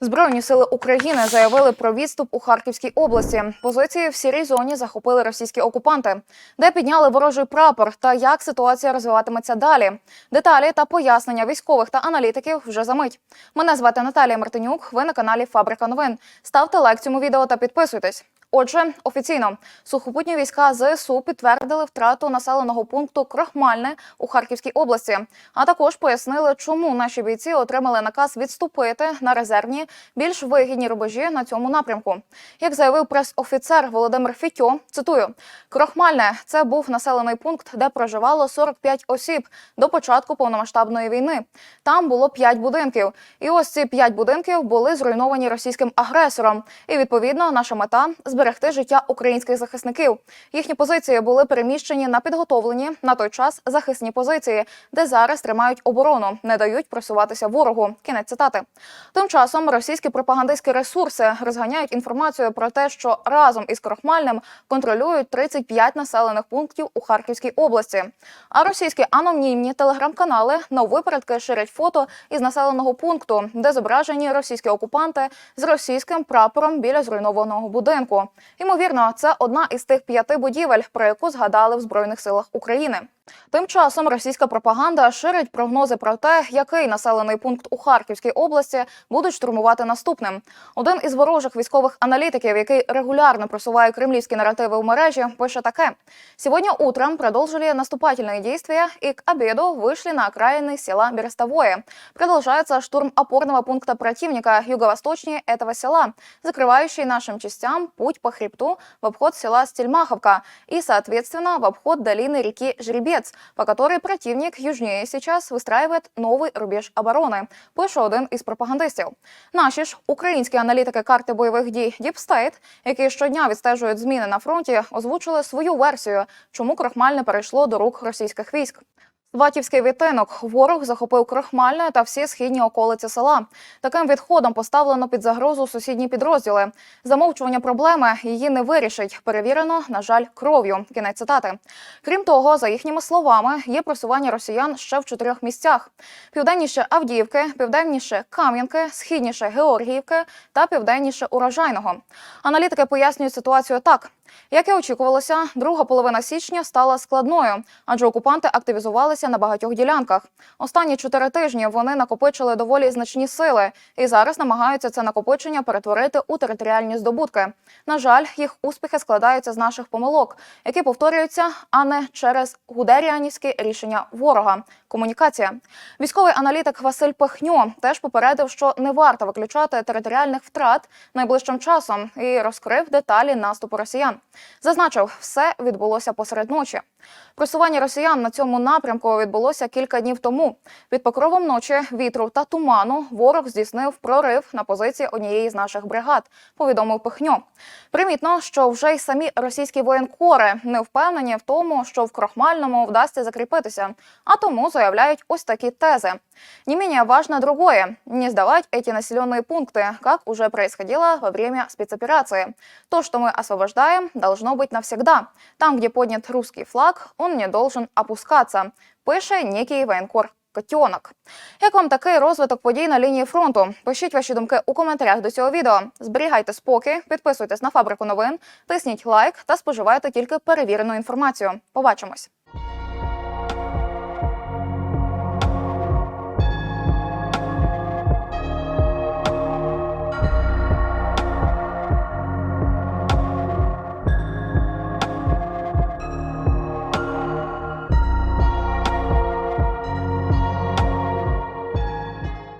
Збройні сили України заявили про відступ у Харківській області. Позиції в сірій зоні захопили російські окупанти, де підняли ворожий прапор та як ситуація розвиватиметься далі. Деталі та пояснення військових та аналітиків вже за мить. Мене звати Наталія Мартинюк. Ви на каналі Фабрика новин. Ставте лайк цьому відео та підписуйтесь. Отже, офіційно сухопутні війська ЗСУ підтвердили втрату населеного пункту Крохмальне у Харківській області, а також пояснили, чому наші бійці отримали наказ відступити на резервні більш вигідні рубежі на цьому напрямку. Як заявив прес-офіцер Володимир Фітьо, цитую: Крохмальне це був населений пункт, де проживало 45 осіб до початку повномасштабної війни. Там було 5 будинків, і ось ці 5 будинків були зруйновані російським агресором. І відповідно наша мета зберегти життя українських захисників. Їхні позиції були переміщені на підготовлені на той час захисні позиції, де зараз тримають оборону, не дають просуватися ворогу. Кінець цитати. Тим часом російські пропагандистські ресурси розганяють інформацію про те, що разом із Крохмальним контролюють 35 населених пунктів у Харківській області. А російські анонімні телеграм-канали на випередки ширять фото із населеного пункту, де зображені російські окупанти з російським прапором біля зруйнованого будинку. Ймовірно, це одна із тих п'яти будівель, про яку згадали в збройних силах України. Тим часом російська пропаганда ширить прогнози про те, який населений пункт у Харківській області будуть штурмувати наступним. Один із ворожих військових аналітиків, який регулярно просуває кремлівські наративи в мережі, пише таке: сьогодні утром продовжили наступательные действия и к обеду вышли на окраины села Берестовое. Продолжается штурм опорного пункта противника юго-восточнее этого села, закрывающий нашим частям путь по хребту в обход села Стельмаховка и, соответственно, в обход долины реки Жеребец, по которой противник южнее сейчас выстраивает новый рубеж оборони, пише один із пропагандистів. Наші ж українські аналітики карти бойових дій State, які щодня відстежують зміни на фронті, озвучили свою версію, чому крохмальне перейшло до рук російських військ. Сватівський відтинок ворог захопив крохмальне та всі східні околиці села. Таким відходом поставлено під загрозу сусідні підрозділи. Замовчування проблеми її не вирішить. Перевірено, на жаль, кров'ю. Кінець цитати. Крім того, за їхніми словами, є просування росіян ще в чотирьох місцях: південніше Авдіївки, південніше Кам'янки, східніше Георгіївки та південніше Урожайного. Аналітики пояснюють ситуацію так. Як і очікувалося, друга половина січня стала складною, адже окупанти активізувалися на багатьох ділянках. Останні чотири тижні вони накопичили доволі значні сили і зараз намагаються це накопичення перетворити у територіальні здобутки. На жаль, їх успіхи складаються з наших помилок, які повторюються, а не через гудеріанівські рішення ворога. Комунікація. Військовий аналітик Василь Пехньо теж попередив, що не варто виключати територіальних втрат найближчим часом і розкрив деталі наступу росіян. Зазначив, все відбулося посеред ночі. Просування росіян на цьому напрямку відбулося кілька днів тому. Під покровом ночі, вітру та туману ворог здійснив прорив на позиції однієї з наших бригад. Повідомив Пихньо. Примітно, що вже й самі російські воєнкори не впевнені в тому, що в крохмальному вдасться закріпитися, а тому заявляють ось такі тези. Не менее важно другое – не сдавать эти населенные пункты, как уже происходило во время спецоперации. То, что мы освобождаем, должно быть навсегда. Там, где поднят русский флаг, он не должен опускаться, пише некий воєнкор Котьонок. Як вам такий розвиток подій на лінії фронту? Пишіть ваші думки у коментарях до цього відео. Зберігайте спокій, підписуйтесь на фабрику новин, тисніть лайк та споживайте тільки перевірену інформацію. Побачимось.